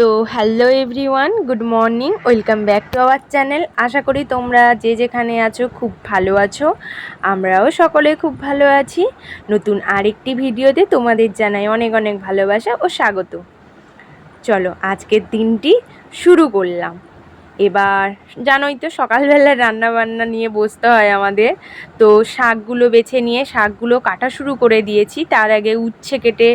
তো hello everyone good morning welcome back to our channel আশা করি তোমরা যে যেখানে আছো খুব ভালো আছো, আমরাও সকলে খুব ভালো আছি। নতুন আরেকটি ভিডিওতে তোমাদের জানাই অনেক অনেক ভালোবাসা ও স্বাগত। চলো আজকের দিনটি শুরু করলাম। এবার জানোই তো সকালবেলা রান্না বান্না নিয়ে বসতে হয় আমাদের। তো শাকগুলো বেছে নিয়ে শাকগুলো কাটা শুরু করে দিয়েছি। তার আগে উচ্ছে কেটে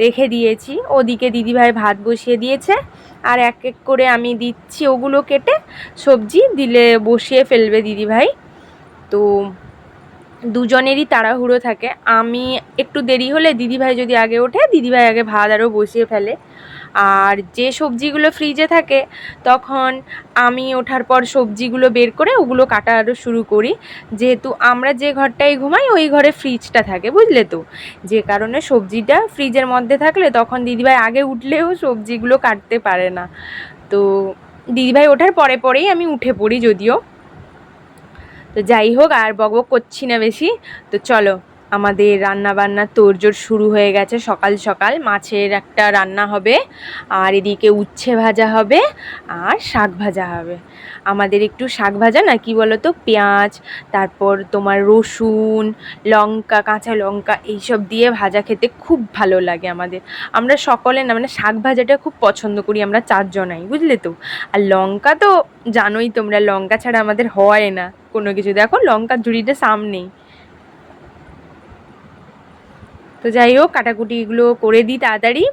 রেখে দিয়েছি। ওদিকে দিদিভাই ভাত বসিয়ে দিয়েছে। আর এক এক করে আমি দিচ্ছি ওগুলো কেটে। সবজি দিলে বসিয়ে ফেলবে দিদিভাই। তো দুজনেরই তাড়াহুড়ো থাকে। আমি একটু দেরি হলে দিদিভাই যদি আগে ওঠে, দিদিভাই আগে ভাত আরও বসিয়ে ফেলে। আর যে সবজিগুলো ফ্রিজে থাকে, তখন আমি ওঠার পর সবজিগুলো বের করে ওগুলো কাটা আরও শুরু করি। যেহেতু আমরা যে ঘরটায় ঘুমাই, ওই ঘরে ফ্রিজটা থাকে, বুঝলে তো? যে কারণে সবজিটা ফ্রিজের মধ্যে থাকলে তখন দিদিভাই আগে উঠলেও সবজিগুলো কাটতে পারে না। তো দিদিভাই ওঠার পরে পরেই আমি উঠে পড়ি যদিও। তো যাই হোক, আর বকবক করছি না বেশি। তো চলো আমাদের রান্না বান্না তোড়জোড় শুরু হয়ে গেছে সকাল সকাল। মাছের একটা রান্না হবে, আর এদিকে উচ্ছে ভাজা হবে, আর শাক ভাজা হবে। আমাদের একটু শাক ভাজা না, কি বলো তো পেঁয়াজ, তারপর তোমার রসুন, লঙ্কা, কাঁচা লঙ্কা, এইসব দিয়ে ভাজা খেতে খুব ভালো লাগে আমাদের। আমরা সকলে না মানে শাক ভাজাটা খুব পছন্দ করি, আমরা চারজনাই, বুঝলে তো? আর লঙ্কা তো জানোই তোমরা, লঙ্কা ছাড়া আমাদের হয় না কোনো কিছু। দেখো, লঙ্কার ঝুড়িটা সামনেই। তো যাই হোক, কাটাকুটিগুলো করে দিই তাড়াতাড়ি।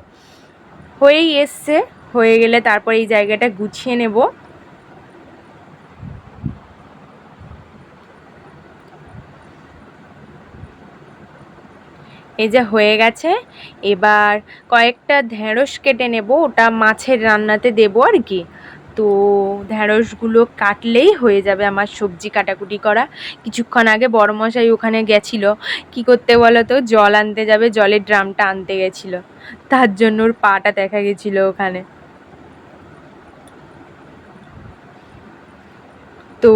হয়েই এসছে, হয়ে গেলে তারপর এই জায়গাটা গুছিয়ে নেব। এই যে হয়ে গেছে, এবার কয়েকটা ঢেঁড়স কেটে নেব, ওটা মাছের রান্নাতে দেবো আর কি। তো ঢ্যাঁড়সগুলো কাটলেই হয়ে যাবে আমার সবজি কাটাকুটি করা। কিছুক্ষণ আগে বড়মশাই ওখানে গেছিল। কি করতে বলো তো জল আনতে যাবে, জলের ড্রামটা আনতে গেছিল। তার জন্য ওর পাটা দেখা গেছিল ওখানে। তো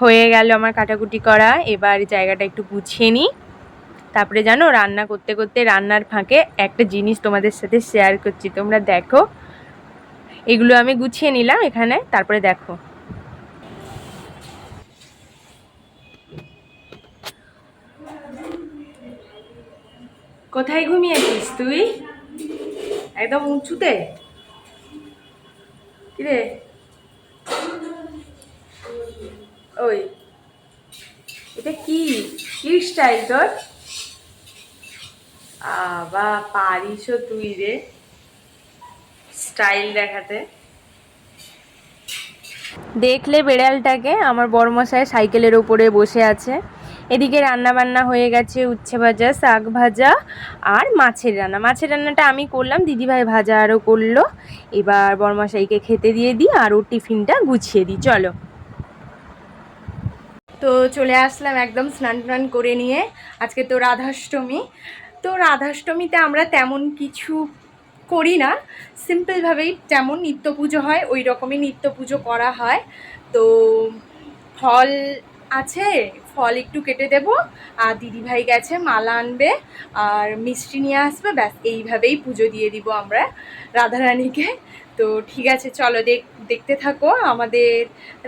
হয়ে গেল আমার কাটাকুটি করা। এবার জায়গাটা একটু গুছিয়ে নিই। তারপরে জানো, রান্না করতে করতে রান্নার ফাঁকে একটা জিনিস তোমাদের সাথে শেয়ার করছি। তোমরা দেখো। এগুলো আমি গুছিয়ে নিলাম এখানে, তারপরে দেখো। কোথায় ঘুমিয়েছিস তুই? একদম উঁচুতে? কিরে? ওই, এটা কি? কি স্টাইল তোর? আবা পারিসও তুই রে। স্টাইল দেখাতে। দেখলে বেড়ালটাকে আমার বড়মশাই সাইকেলের ওপরে বসে আছে। এদিকে রান্না বান্না হয়ে গেছে উচ্ছে ভাজা শাক ভাজা আর মাছের রান্না। মাছের রান্নাটা আমি করলাম দিদিভাই ভাজা আরও করল। এবার বড়মশাইকে খেতে দিয়ে দিই আর ও টিফিনটা গুছিয়ে দিই। চলো। তো চলে আসলাম একদম স্নান টান করে নিয়ে। আজকে তো রাধাষ্টমী। তো রাধাষ্টমীতে আমরা তেমন কিছু করি না। সিম্পলভাবেই যেমন নিত্য পুজো হয়, ওই রকমই নিত্য পুজো করা হয়। তো ফল আছে, ফল একটু কেটে দেব। আর দিদিভাই গেছে, মালা আনবে, আর মিষ্টি নিয়ে আসবে, ব্যাস, এইভাবেই পুজো দিয়ে দিব আমরা রাধারানীকে। তো ঠিক আছে, চলো দেখ, দেখতে থাকো আমাদের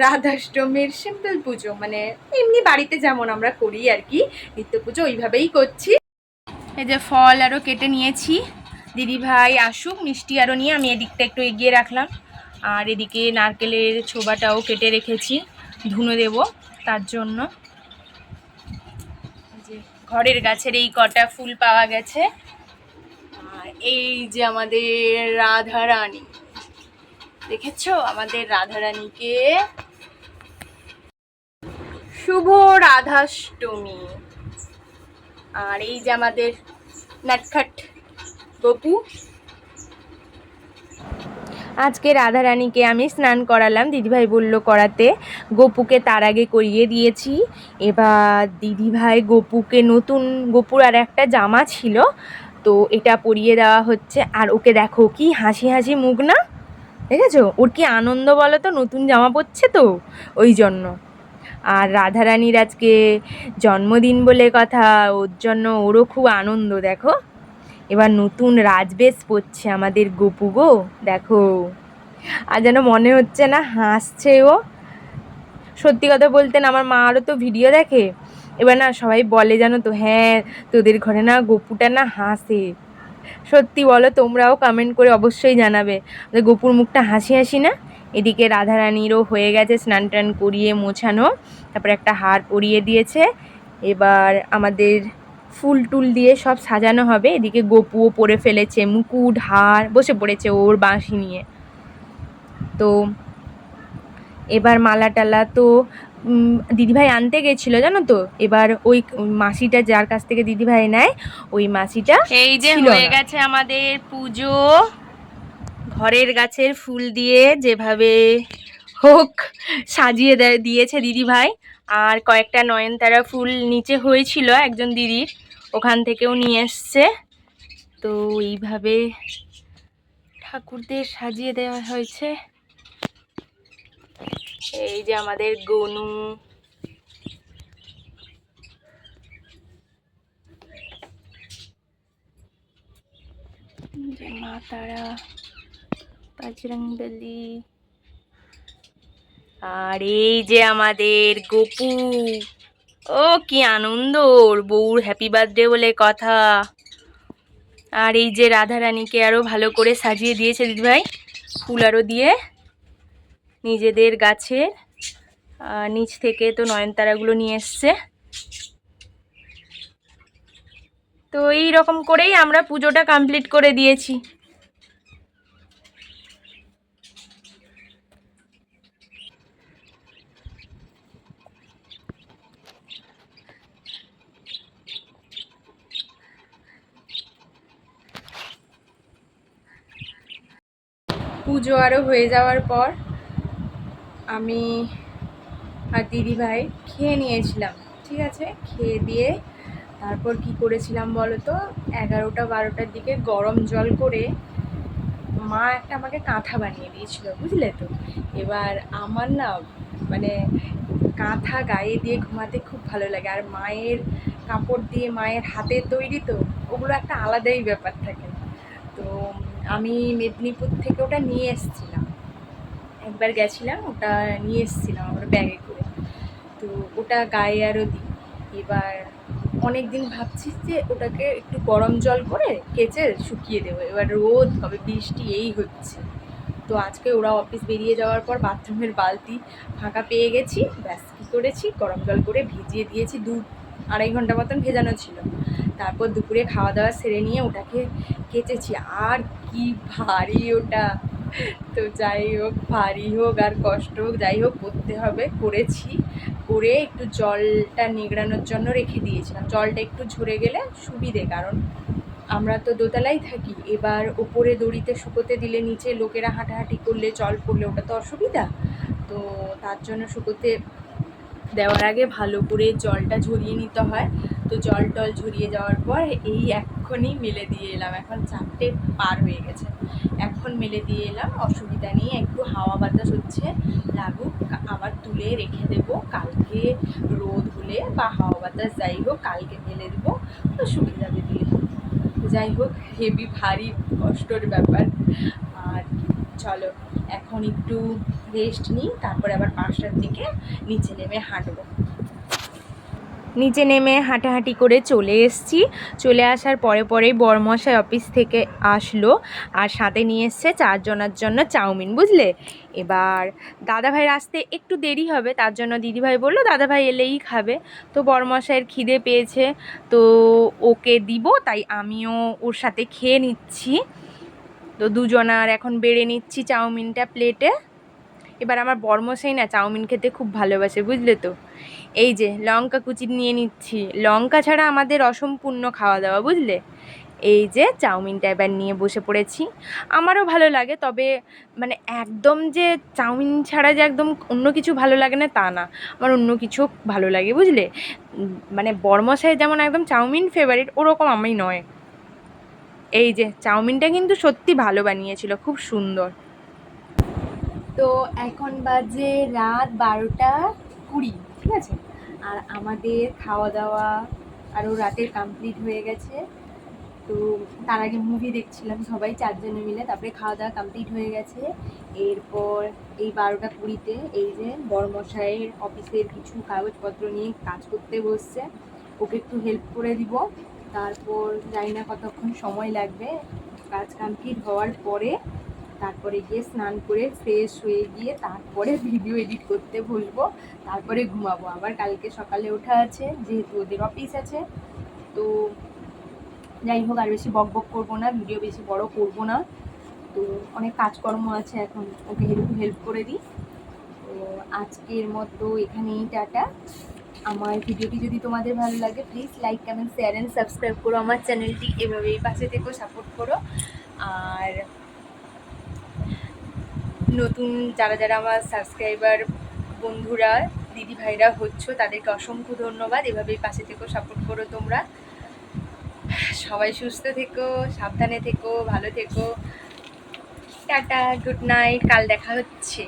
রাধাষ্টমীর সিম্পল পুজো। মানে এমনি বাড়িতে যেমন আমরা করি আর কি, নিত্য পুজো ওইভাবেই করছি। এই যে ফল আরও কেটে নিয়েছি। দিদি ভাই আসুক, মিষ্টি আরও নিয়ে আমি এদিকটা একটু এগিয়ে রাখলাম। আর এদিকে নারকেলের ছোবাটাও কেটে রেখেছি, ধুনো দেব তার জন্য। যে ঘরের গাছের এই কটা ফুল পাওয়া গেছে। আর এই যে আমাদের রাধারানী, দেখেছ? আমাদের রাধারানীকে শুভ রাধাষ্টমী। আর এই যে আমাদের নাটখাট গপু আজকে রাধারানীকে আমি স্নান করালাম, দিদিভাই বলল করাতে। গপুকে তার আগে করিয়ে দিয়েছি। এবার দিদিভাই গোপুকে নতুন, গপুর আর একটা জামা ছিল, তো এটা পরিয়ে দেওয়া হচ্ছে। আর ওকে দেখো, কি হাসি হাসি মুখ না? দেখেছ? ওর কি আনন্দ বলো তো, নতুন জামা পরছে তো, ওই জন্য। আর রাধারানীর আজকে জন্মদিন বলে কথা, ওর জন্য ওরও খুব আনন্দ, দেখো। এবার নতুন রাজবেশ পড়ছে আমাদের গপু গো, দেখো। আর যেন মনে হচ্ছে না হাসছে ও। সত্যি কথা বলতেন আমার মা আরও তো ভিডিও দেখে। এবার না সবাই বলে জানো তো হ্যাঁ তোদের ঘরে না গপুটা না হাসে। সত্যি বলো, তোমরাও কমেন্ট করে অবশ্যই জানাবে। যে গপুর মুখটা হাসি হাসি না? এদিকে রাধারানীরও হয়ে গেছে স্নান টান করিয়ে মোছানো, তারপরে একটা হার পরিয়ে দিয়েছে। এবার আমাদের ফুল টুল দিয়ে সব সাজানো হবে। এদিকে গপুও পরে ফেলেছে মুকুট হার বসে পড়েছে ওর বাঁশি নিয়ে। তো এবার মালা টালা তো দিদিভাই আনতে গেছিল জানো তো? এবার ওই মাসিটা যার কাছ থেকে দিদিভাই নেয় ওই মাসিটা এই যে হয়ে গেছে আমাদের পুজো। ঘরের গাছের ফুল দিয়ে যেভাবে হোক সাজিয়ে দেয় দিয়েছে দিদিভাই। আর কয়েকটা নয়নতারা ফুল নিচে হয়েছিল, একজন দিদির। ওখান থেকেও নিয়ে এসছে। তো এইভাবে ঠাকুরদের সাজিয়ে দেওয়া হয়েছে। এই যে আমাদের গনু। যে মা তারা বজরংবলী আর এই যে আমাদের গপু, ও কি আনন্দ ওর বউর হ্যাপি বার্থডে বলে কথা। আর এই যে রাধারানীকে আরও ভালো করে সাজিয়ে দিয়েছে দিদিভাই ফুল আরও দিয়ে নিজেদের গাছে নিচ থেকে তো নয়নতারাগুলো নিয়ে এসছে। তো এই রকম করেই আমরা পুজোটা কমপ্লিট করে দিয়েছি। পুজো আরও হয়ে যাওয়ার পর আমি আর দিদিভাই খেয়ে নিয়েছিলাম, ঠিক আছে? খেয়ে দিয়ে তারপর কি করেছিলাম বলো তো? এগারোটা বারোটার দিকে গরম জল করে মা একটা আমাকে কাঁথা বানিয়ে দিয়েছিল, বুঝলে তো? এবার আমার না মানে কাঁথা গায়ে দিয়ে ঘুমাতে খুব ভালো লাগে। আর মায়ের কাপড় দিয়ে মায়ের হাতের তৈরি তো, ওগুলো একটা আলাদাই ব্যাপার থাকে। আমি মেদিনীপুর থেকে ওটা নিয়ে এসেছিলাম। একবার গেছিলাম, ওটা নিয়ে এসেছিলাম আমার ব্যাগে করে। তো ওটা গায়ে আরও দিই। এবার অনেক দিন ভাবছি যে ওটাকে একটু গরম জল করে কেচে শুকিয়ে দেবো। এবার রোদ হবে বৃষ্টি, এই হচ্ছে। তো আজকে ওরা অফিস বেরিয়ে যাওয়ার পর বাথরুমের বালতি ফাঁকা পেয়ে গেছি। ব্যাস, কী করেছি? গরম জল করে ভিজিয়ে দিয়েছি। দু আড়াই ঘণ্টা মতন ভেজানো ছিল। তারপর দুপুরে খাওয়া দাওয়া সেরে নিয়ে ওটাকে কেচেছি। আর কি ভারী ওটা। তো যাই হোক, ভারী হোক আর কষ্ট হোক, যাই হোক, করতে হবে। করেছি। করে একটু জলটা নিগড়ানোর জন্য রেখে দিয়েছিলাম। জলটা একটু ঝরে গেলে সুবিধে, কারণ আমরা তো দোতলাই থাকি। এবার ওপরে দড়িতে শুকোতে দিলে নিচে লোকেরা হাঁটাহাঁটি করলে, জল পড়লে ওটা তো অসুবিধা। তো তার জন্য শুকোতে দেওয়ার আগে ভালো করে জলটা ঝরিয়ে নিতে হয়। তো জল টল ঝরিয়ে যাওয়ার পর এই এক্ষুনি মেলে দিয়ে এলাম। এখন চারটে পার হয়ে গেছে। এখন মেলে দিয়ে এলাম। অসুবিধা নেই, একটু হাওয়া বাতাস হচ্ছে। লাগুক, আবার তুলে রেখে দেবো। কালকে রোদ হলে বা হাওয়া বাতাস যাই হোক, কালকে মেলে দেবো। তো শুকিয়ে যাবে দিয়ে যাই হোক হেভি ভারী কষ্টর ব্যাপার। আর চলো, এখন একটু রেস্ট নিই, তারপরে আবার পাঁচটার দিকে নিচে নেমে হাঁটবো। নিচে নেমে হাঁটাহাঁটি করে চলে এসেছি। চলে আসার পরে পরেই বরমশাই অফিস থেকে আসলো আর সাথে নিয়ে এসছে চারজনের জন্য চাউমিন, বুঝলে? এবার দাদাভাইয়ের আসতে একটু দেরি হবে, তার জন্য দিদিভাই বলল, দাদাভাই এলেই খাবে। তো বরমশাইয়ের খিদে পেয়েছে, তো ওকে দিব, তাই আমিও ওর সাথে খেয়ে নিচ্ছি। তো দুজনার এখন বেড়ে নিচ্ছি চাউমিনটা প্লেটে। এবার আমার বর্মশাই না চাউমিন খেতে খুব ভালোবাসে, বুঝলে তো। এই যে, লঙ্কা কুচি নিয়ে নিচ্ছি। লঙ্কা ছাড়া আমাদের অসম্পূর্ণ খাওয়া দাওয়া বুঝলে? এই যে, চাউমিনটা এবার নিয়ে বসে পড়েছি। আমারও ভালো লাগে, তবে মানে একদম যে চাউমিন ছাড়া যে একদম অন্য কিছু ভালো লাগে না, তা না। আমার অন্য কিছু ভালো লাগে, বুঝলে? মানে বর্মশাই যেমন একদম চাউমিন ফেভারিট ওরকম আমি নয়। এই যে, চাউমিনটা কিন্তু সত্যি ভালো বানিয়েছিল, খুব সুন্দর। তো এখন বাজে রাত বারোটা কুড়ি, ঠিক আছে? আর আমাদের খাওয়া দাওয়া আরও রাতের কমপ্লিট হয়ে গেছে। তো তার আগে মুভি দেখছিলাম সবাই চারজনে মিলে, তারপরে খাওয়া দাওয়া কমপ্লিট হয়ে গেছে। এরপর এই বারোটা কুড়িতে এই যে বড়মশাইয়ের অফিসের কিছু কাগজপত্র নিয়ে কাজ করতে বসছে। ওকে একটু হেল্প করে দিব। তারপর জানি না কতক্ষণ সময় লাগবে। কাজ কমপ্লিট হওয়ার পরে তারপরে গিয়ে স্নান করে ফ্রেশ হয়ে গিয়ে তারপরে ভিডিও এডিট করতে বসবো, তারপরে ঘুমাবো। আবার কালকে সকালে ওঠা আছে, যেহেতু ওদের অফিস আছে, তো যাই হোক, আর বেশি বক বক করব না ভিডিও বেশি বড় করব না। তো অনেক কাজকর্ম আছে এখন, ওকে একটু হেল্প করে দিই। তো আজকের মতো এখানেই টাটা। আমার ভিডিওটি যদি তোমাদের ভালো লাগে please like comment share and subscribe করো। আমার চ্যানেলটি এভাবেই পাশে থেকেও সাপোর্ট করো। আর নতুন যারা যারা আমার সাবস্ক্রাইবার বন্ধুরা, দিদি ভাইরা হচ্ছ, তাদেরকে অসংখ্য ধন্যবাদ। এভাবেই পাশে থেকো সাপোর্ট করো তোমরা। সবাই সুস্থ থেকো, সাবধানে থেকো, ভালো থেকো। টাটা গুড নাইট কাল দেখা হচ্ছে।